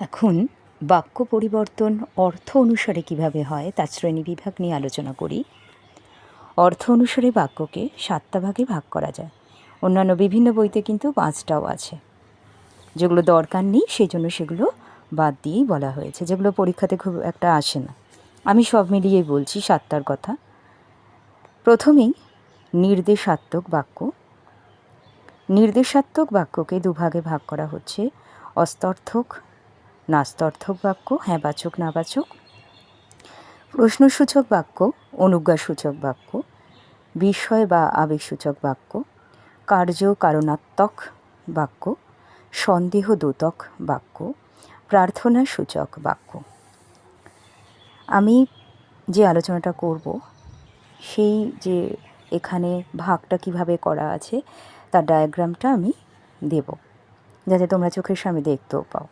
এখন বাক্য পরিবর্তন অর্থ অনুসারে কীভাবে হয়, তার শ্রেণীবিভাগ নিয়ে আলোচনা করি। অর্থ অনুসারে বাক্যকে সাতটা ভাগে ভাগ করা যায়। অন্যান্য বিভিন্ন বইতে কিন্তু পাঁচটাও আছে। যেগুলো দরকার নেই, সেই জন্য সেগুলো বাদ দিয়েই বলা হয়েছে। যেগুলো পরীক্ষাতে খুব একটা আসে না। আমি সব মিলিয়েই বলছি সাতটার কথা। প্রথমেই নির্দেশাত্মক বাক্য। নির্দেশাত্মক বাক্যকে দুভাগে ভাগ করা হচ্ছে। অস্তর্থক নাস্তর্থক বাক্য হ্যাঁ বাচক, না বাচক। প্রশ্নসূচক বাক্য, অনুজ্ঞাসূচক বাক্য। বিষয় বা আবেগসূচক বাক্য। কার্য কারণাত্মক বাক্য। সন্দেহ দূতক বাক্য। প্রার্থনা সূচক বাক্য। আমি যে আলোচনাটা করব, সেই যে এখানে ভাগটা কীভাবে করা আছে, তার ডায়াগ্রামটা আমি দেব। যাতে তোমরা চোখের সামনে দেখতেও পাও।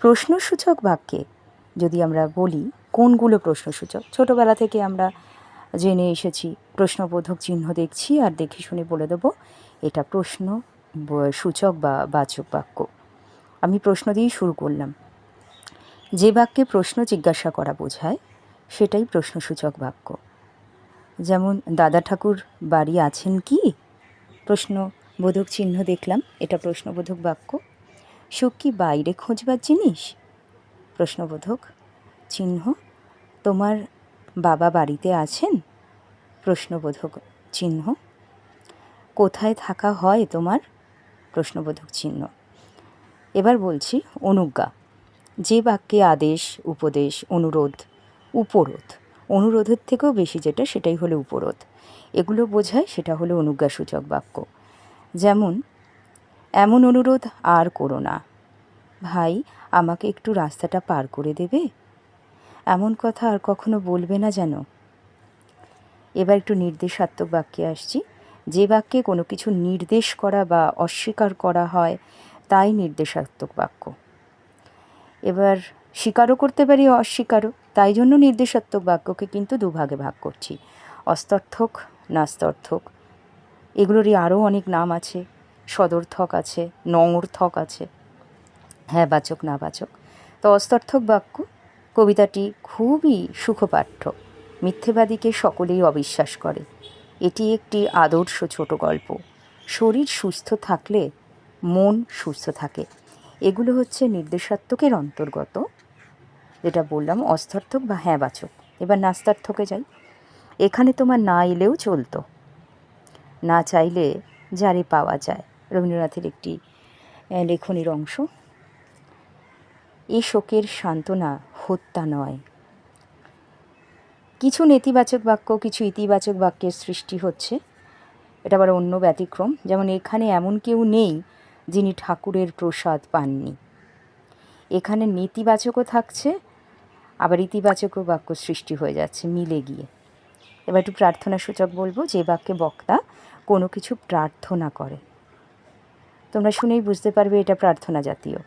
প্রশ্নসূচক বাক্যে যদি আমরা বলি কোনগুলো প্রশ্নসূচক? ছোটোবেলা থেকে আমরা জেনে এসেছি, প্রশ্নবোধক চিহ্ন দেখছি আর দেখে শুনে বলে দেবো, এটা প্রশ্ন সূচক বা বাচক বাক্য। আমি প্রশ্ন দিয়েই শুরু করলাম। যে বাক্যে প্রশ্ন জিজ্ঞাসা করা বোঝায়, সেটাই প্রশ্নসূচক বাক্য। যেমন, দাদা ঠাকুর বাড়ি আছেন কি? প্রশ্নবোধক চিহ্ন দেখলাম, এটা প্রশ্নবোধক বাক্য। সুখ কি বাইরে খোঁজবার জিনিস? প্রশ্নবোধক, চিহ্ন, তোমার বাবা বাড়িতে আছেন? প্রশ্নবোধক, চিহ্ন, কোথায় থাকা হয় তোমার? প্রশ্নবোধক, চিহ্ন, এবার বলছি অনুজ্ঞা, যে বাক্যে আদেশ, উপদেশ, অনুরোধ, উপরোধ, অনুরোধের থেকেও বেশি যেটা সেটাই হলো উপরোধ, এগুলো বোঝায় সেটা হলো অনুজ্ঞাসূচক বাক্য, যেমন এমন অনুরোধ আর করো না। ভাই, আমাকে একটু রাস্তাটা পার করে দেবে? এমন কথা আর কখনো বলবে না যেন। এবার একটু নির্দেশাত্মক বাক্যে আসছি। যে বাক্যে কোনো কিছু নির্দেশ করা বা অস্বীকার করা হয়, তাই নির্দেশাত্মক বাক্য। এবার, স্বীকারও করতে পারি, অস্বীকারও। তাই জন্য নির্দেশাত্মক বাক্যকে কিন্তু দুভাগে ভাগ করছি। অস্তর্থক, নাস্তর্থক। এগুলোরই আরও অনেক নাম আছে। সদর্থক আছে নঙর্থক আছে। হ্যাঁ বাচক না বাচক। তো অস্তর্থক বাক্য, কবিতাটি খুবই সুখপাঠ্য, মিথ্যেবাদীকে সকলেই অবিশ্বাস করে। এটি একটি আদর্শ ছোট গল্প। শরীর সুস্থ থাকলে মন সুস্থ থাকে। এগুলো হচ্ছে নির্দেশাত্মকের অন্তর্গত। যেটা বললাম, অস্তর্থক বা হ্যাঁ বাচক। এবার নাস্তার্থকে যাই। এখানে তোমার না এলেও চলতো। না চাইলে যারে পাওয়া যায়। রবীন্দ্রনাথের একটি লেখনীর অংশ। এ শোকের সান্ত্বনা হত্যা নয়। কিছু নেতিবাচক বাক্য, কিছু ইতিবাচক বাক্যের সৃষ্টি হচ্ছে। এটা আবার অন্য ব্যতিক্রম। যেমন, এখানে এমন কেউ নেই যিনি ঠাকুরের প্রসাদ পাননি। এখানে নেতিবাচকও থাকছে, আবার ইতিবাচকও বাক্য সৃষ্টি হয়ে যাচ্ছে, মিলে গিয়ে। এবার একটু প্রার্থনা সূচক বলব, যে বাক্যে বক্তা কোনো কিছু প্রার্থনা করে। তোমরা শুনেই বুঝতে পারবে এটা প্রার্থনা জাতীয়।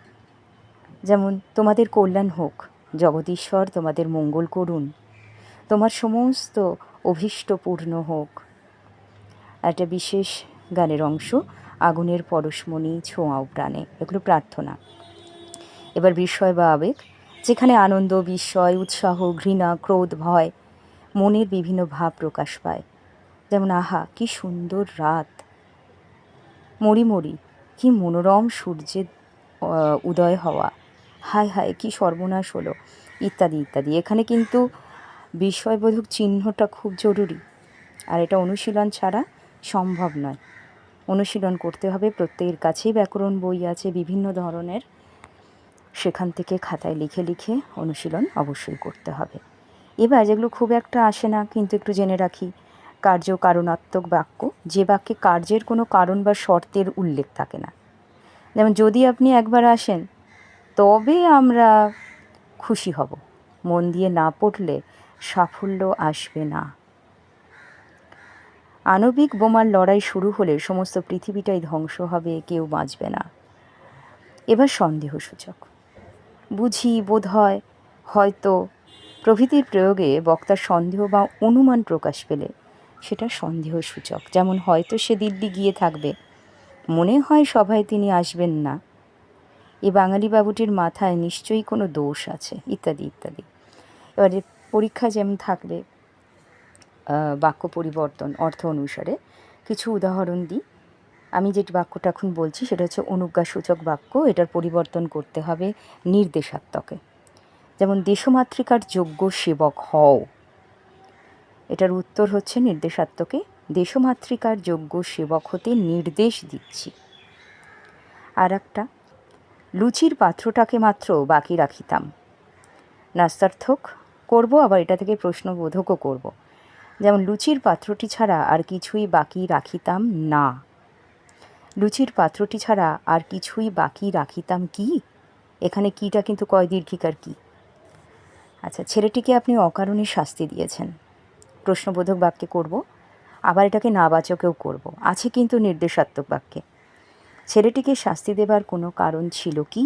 যেমন, তোমাদের কল্যাণ হোক, জগদীশ্বর তোমাদের মঙ্গল করুন। তোমার সমস্ত অভীষ্ট পূর্ণ হোক। একটা বিশেষ গানের অংশ, আগুনের পরশমণি ছোঁয়াও প্রাণে, এগুলো প্রার্থনা। এবার বিস্ময় বা আবেগ, যেখানে আনন্দ, বিস্ময়, উৎসাহ, ঘৃণা, ক্রোধ, ভয়, মনের বিভিন্ন ভাব প্রকাশ পায়। যেমন, আহা, কি সুন্দর রাত। মরি মরি কি মনোরম সূর্যের উদয় হওয়া। হায় হায়, কি সর্বনাশ হলো। ইত্যাদি ইত্যাদি। এখানে কিন্তু বিস্ময়বোধক চিহ্নটা খুব জরুরি। আর এটা অনুশীলন ছাড়া সম্ভব নয়। অনুশীলন করতে হবে, প্রত্যেকের কাছেই ব্যাকরণ বই আছে, বিভিন্ন ধরনের। সেখান থেকে খাতায় লিখে লিখে অনুশীলন অবশ্যই করতে হবে। এবার যেগুলো খুব একটা আসে না, কিন্তু একটু জেনে রাখি। কার্য কারণাত্মক বাক্য, যে বাক্যে কার্যের কোনো কারণ বা শর্তের উল্লেখ থাকে না। যেমন, যদি আপনি একবার আসেন, তবে আমরা খুশি হব। মন দিয়ে না পড়লে সাফল্য আসবে না। আণবিক বোমার লড়াই শুরু হলে সমস্ত পৃথিবীটাই ধ্বংস হবে, কেউ বাঁচবে না। এবার সন্দেহসূচক। বুঝি বোধ হয় হয়তো প্রভৃতির প্রয়োগে বক্তার সন্দেহ বা অনুমান প্রকাশ পেলে সেটা সন্দেহসূচক। যেমন হয়তো সে দিল্লি গিয়ে থাকবে। মনে হয় সভায় তিনি আসবেন না। এই বাঙালি বাবুটির মাথায় নিশ্চয়ই কোনো দোষ আছে ইত্যাদি ইত্যাদি। এবারে পরীক্ষা যেমন আহ, বাক্য পরিবর্তন অর্থ অনুসারে কিছু উদাহরণ দিই। আমি যে বাক্যটা এখন বলছি সেটা হচ্ছে অনুজ্ঞাসূচক বাক্য এটার পরিবর্তন করতে হবে নির্দেশাত্মকে। যেমন দেশমাতৃকার যোগ্য সেবক হও। এটার উত্তর হচ্ছে নির্দেশাত্মকে দেশমাতৃকার যোগ্য সেবক হতে নির্দেশ দিচ্ছি। আর একটা, লুচির পাত্রটাকে মাত্র বাকি রাখিতাম। নাস্তার্থক, করব, আবার এটা থেকে প্রশ্নবোধকও করব। যেমন, লুচির পাত্রটি ছাড়া আর কিছুই বাকি রাখিতাম না। লুচির পাত্রটি ছাড়া আর কিছুই বাকি রাখিতাম কি? এখানে কিটা কিন্তু কয় দীর্ঘিকার কি? আচ্ছা ছেলেটিকে আপনি অকারণে শাস্তি দিয়েছেন। প্রশ্নবোধক বাক্যে করব, আবার এটাকে নাবাচকেও করব। আছে কিন্তু নির্দেশাত্মক বাক্যে। ছেলেটিকে শাস্তি দেবার কোনো কারণ ছিল কি?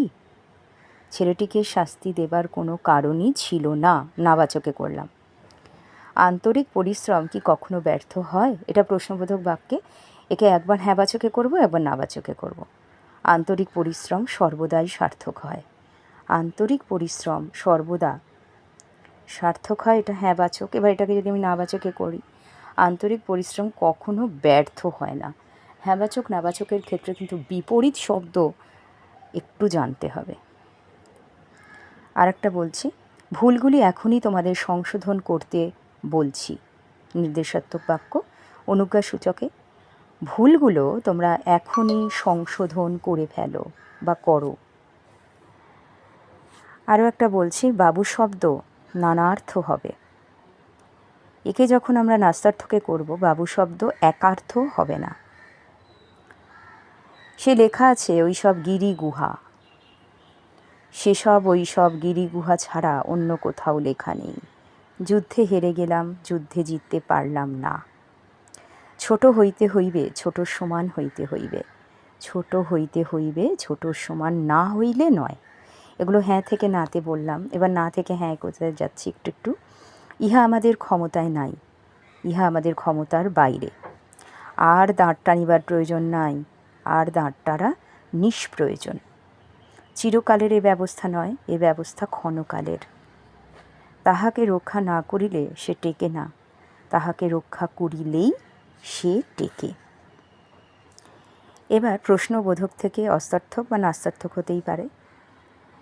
ছেলেটিকে শাস্তি দেবার কোনো কারণই ছিল না, নাবাচকে করলাম। আন্তরিক পরিশ্রম কি কখনো ব্যর্থ হয়? এটা প্রশ্নবোধক বাক্যে। একে একবার হ্যাঁবাচকে করব, একবার নাবাচকে করব। আন্তরিক পরিশ্রম সর্বদাই সার্থক হয়। আন্তরিক পরিশ্রম সর্বদা সার্থক হয়, এটা হ্যাঁ বাচক। এবার এটাকে যদি আমি নাবাচকে করি, আন্তরিক পরিশ্রম কখনো ব্যর্থ হয় না। হ্যাঁবাচক নাবাচকের ক্ষেত্রে কিন্তু বিপরীত শব্দ একটু জানতে হবে। আর একটা বলছি, ভুলগুলি এখনই তোমাদের সংশোধন করতে বলছি। নির্দেশাত্মক বাক্য অনুজ্ঞা সূচকে ভুলগুলো তোমরা এখনই সংশোধন করে ফেলো বা করো। আরও একটা বলছি, বাবু শব্দ নানার্থ হবে একে যখন আমরা নাস্তার্থকে করব, বাবু শব্দ একার্থ হবে না। সে লেখা আছে, ওই সব গিরি গুহা। সেসব, ওই সব গিরি গুহা ছাড়া অন্য কোথাও লেখা নেই। যুদ্ধে হেরে গেলাম, যুদ্ধে জিততে পারলাম না। ছোট হইতে হইবে, ছোট সমান হইতে হইবে। ছোট হইতে হইবে, ছোট সমান না হইলে নয়। এগুলো হ্যাঁ থেকে নাতে বললাম। এবার না থেকে হ্যাঁ কোথায় যাচ্ছি একটু একটু। ইহা আমাদের ক্ষমতায় নাই। ইহা আমাদের ক্ষমতার বাইরে। আর দাঁড় টানিবার প্রয়োজন নাই। আর দাঁড় টারা নিষ্প্রয়োজন। চিরকালের এ ব্যবস্থা নয়, এ ব্যবস্থা ক্ষণকালের। তাহাকে রক্ষা না করিলে সে টেকে না। তাহাকে রক্ষা করিলেই সে টেকে। এবার প্রশ্নবোধক থেকে অস্তার্থক বা নাস্তার্থক হতেই পারে।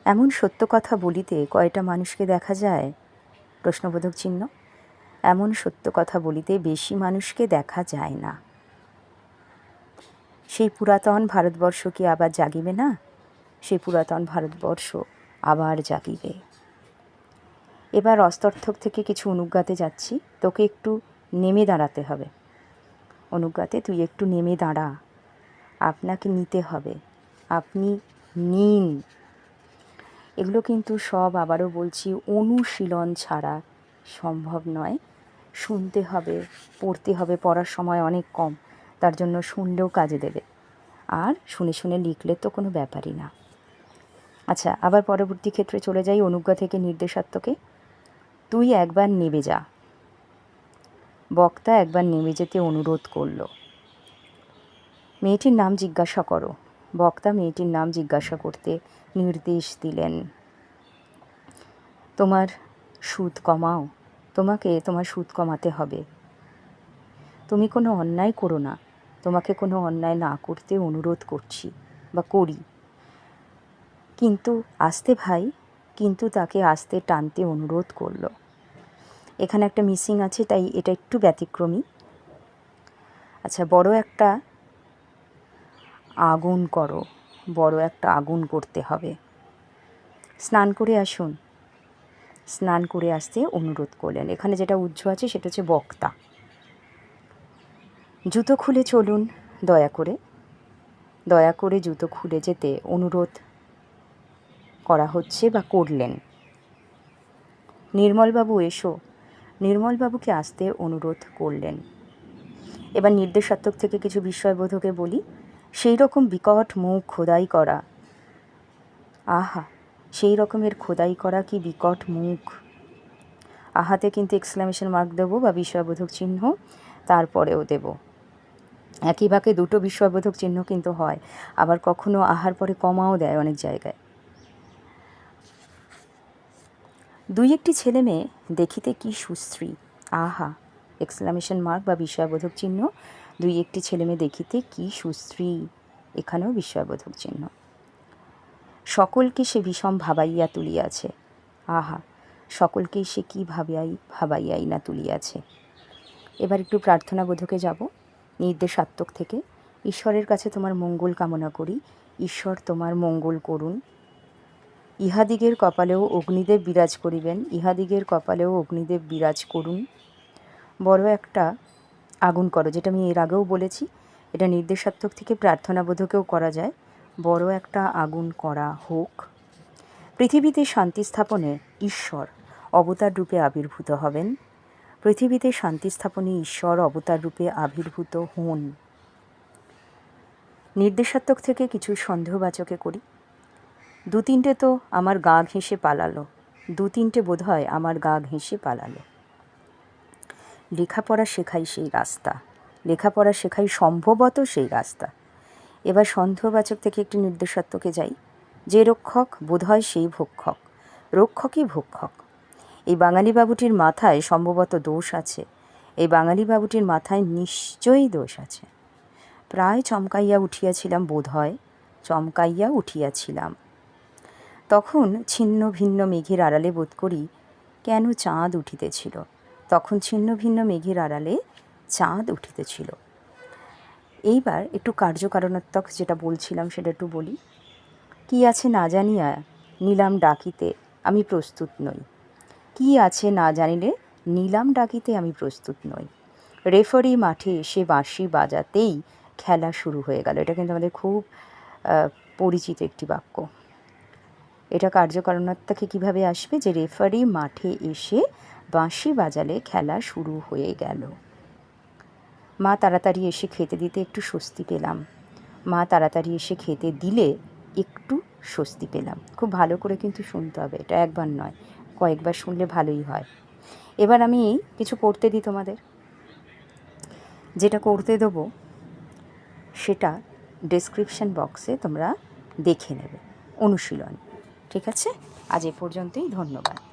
এমন সত্য কথা বলিতে কয়টা মানুষকে দেখা যায়? প্রশ্নবোধক চিহ্ন। এমন সত্য কথা বলিতে বেশি মানুষকে দেখা যায় না। সেই পুরাতন ভারতবর্ষ কি আবার জাগিবে না? সেই পুরাতন ভারতবর্ষ আবার জাগিবে। এবার অস্তর্থক থেকে কিছু অনুজ্ঞাতে যাচ্ছি। তোকে একটু নেমে দাঁড়াতে হবে। অনুজ্ঞাতে তুই একটু নেমে দাঁড়া। আপনাকে নিতে হবে। আপনি নিন। এগুলো কিন্তু সব আবারও বলছি অনুশীলন ছাড়া সম্ভব নয়। শুনতে হবে, পড়তে হবে, পড়ার সময় অনেক কম, তার জন্য শুনলেও কাজে দেবে। আর শুনে শুনে লিখলে তো কোনো ব্যাপারই না। আচ্ছা আবার পরবর্তী ক্ষেত্রে চলে যাই অনুজ্ঞা থেকে নির্দেশাত্মকে। তুই একবার নেবে যা। বক্তা একবার নেমে যেতে অনুরোধ করল। মেয়েটির নাম জিজ্ঞাসা করো। বক্তা মেয়েটির নাম জিজ্ঞাসা করতে নির্দেশ দিলেন। তোমার সুদ কমাও, তোমাকে তোমার সুদ কমাতে হবে। তুমি কোনো অন্যায় করো না, তোমাকে কোনো অন্যায় না করতে অনুরোধ করছি বা করি। কিন্তু আসতে ভাই, কিন্তু তাকে আসতে টানতে অনুরোধ করল। এখানে একটা মিসিং আছে, তাই এটা একটু ব্যতিক্রমী। আচ্ছা বড় একটা আগুন করো। বড় একটা আগুন করতে হবে। স্নান করে আসুন। স্নান করে আসতে অনুরোধ করলেন। এখানে যেটা উজ্জ্ব আছে সেটা হচ্ছে বক্তা। জুতো খুলে চলুন, দয়া করে। দয়া করে জুতো খুলে যেতে অনুরোধ করা হচ্ছে বা করলেন। নির্মলবাবু এসো। নির্মলবাবুকে আসতে অনুরোধ করলেন। এবার নির্দেশাত্মক থেকে কিছু বিষয়বোধকে বলি। সেই রকম বিকট মুখ খোদাই করা। আহা, সেই রকমের খোদাই করা কি বিকট মুখ। আহাতে কিন্তু এক্সক্লামেশন মার্ক দেবো বা বিষয়বোধক চিহ্ন তারপরেও দেব। একই ভাগে দুটো বিষয়বোধক চিহ্ন কিন্তু হয়, আবার কখনো আহার পরে কমাও দেয় অনেক জায়গায়। দুই একটি ছেলে মেয়ে দেখিতে কি সুশ্রী। আহা এক্সক্লামেশন মার্ক বা বিষয়বোধক চিহ্ন দুই একটি ছেলে মেয়ে দেখিতে কি সুশ্রী, এখানেও বিস্ময়বোধক চিহ্ন। সকলকে সে বিষম ভাবাইয়া তুলিয়াছে। আহা, সকলকেই সে কি ভাবিয়াই, ভাবাইয়াই না তুলিয়াছে। এবার একটু প্রার্থনা বোধকে যাব নির্দেশাত্মক থেকে, ঈশ্বরের কাছে তোমার মঙ্গল কামনা করি, ঈশ্বর তোমার মঙ্গল করুন। ইহাদিগের কপালেও অগ্নিদেব বিরাজ করিবেন, ইহাদিগের কপালেও অগ্নিদেব বিরাজ করুন। বড় একটা আগুন করো, যেটা আমি এর আগেও বলেছি। এটা নির্দেশাত্মক থেকে প্রার্থনা বোধকেও করা যায়। বড় একটা আগুন করা হোক। পৃথিবীতে শান্তি স্থাপনে ঈশ্বর অবতার রূপে আবির্ভূত হবেন। পৃথিবীতে শান্তি স্থাপনে ঈশ্বর অবতার রূপে আবির্ভূত হন। নির্দেশাত্মক থেকে কিছু সন্দেহবাচকে করি। দু তিনটে তো আমার গা ঘেঁষে পালালো। দু তিনটে বোধ হয় আমার গা ঘেঁষে পালালো। লেখাপড়া শেখাই সেই রাস্তা। লেখাপড়া শেখাই সম্ভবত সেই রাস্তা। এবার সন্দেহবাচক থেকে একটি নির্দেশাত্মকে যাই, যে রক্ষক বোধহয় সেই ভক্ষক। রক্ষকই ভক্ষক। এই বাঙালি বাবুটির মাথায় সম্ভবত দোষ আছে। এই বাঙালি বাবুটির মাথায় নিশ্চয়ই দোষ আছে। প্রায় চমকাইয়া উঠিয়াছিলাম বোধ হয়, চমকাইয়া উঠিয়াছিলাম। তখন ছিন্ন ভিন্ন মেঘের আড়ালে বোধ করি কেন চাঁদ উঠিতেছিল। তখন ছিন্ন ভিন্ন মেঘের আড়ালে চাঁদ উঠিতেছিল। এইবার একটু কার্যকারণাত্মক যেটা বলছিলাম সেটা একটু বলি। কি আছে না জানিয়া নিলাম ডাকিতে আমি প্রস্তুত নই। কি আছে না জানিলে নিলাম ডাকিতে আমি প্রস্তুত নই। রেফারি মাঠে এসে বাঁশি বাজাতেই খেলা শুরু হয়ে গেল। এটা কিন্তু আমাদের খুব পরিচিত একটি বাক্য। এটা কার্যকারণাত্মাকে কীভাবে আসবে? যে রেফারি মাঠে এসে বাঁশি বাজালে খেলা শুরু হয়ে গেল। মা তাড়াতাড়ি এসে খেতে দিতে একটু স্বস্তি পেলাম। মা তাড়াতাড়ি এসে খেতে দিলে একটু স্বস্তি পেলাম। খুব ভালো করে কিন্তু শুনতে হবে, এটা একবার নয়, কয়েকবার শুনলে ভালোই হয়। এবার আমি কিছু করতে দিই তোমাদের। যেটা করতে দেবো, সেটা ডেসক্রিপশন বক্সে তোমরা দেখে নেবে। অনুশীলন, ঠিক আছে? আজ এ পর্যন্তই, ধন্যবাদ।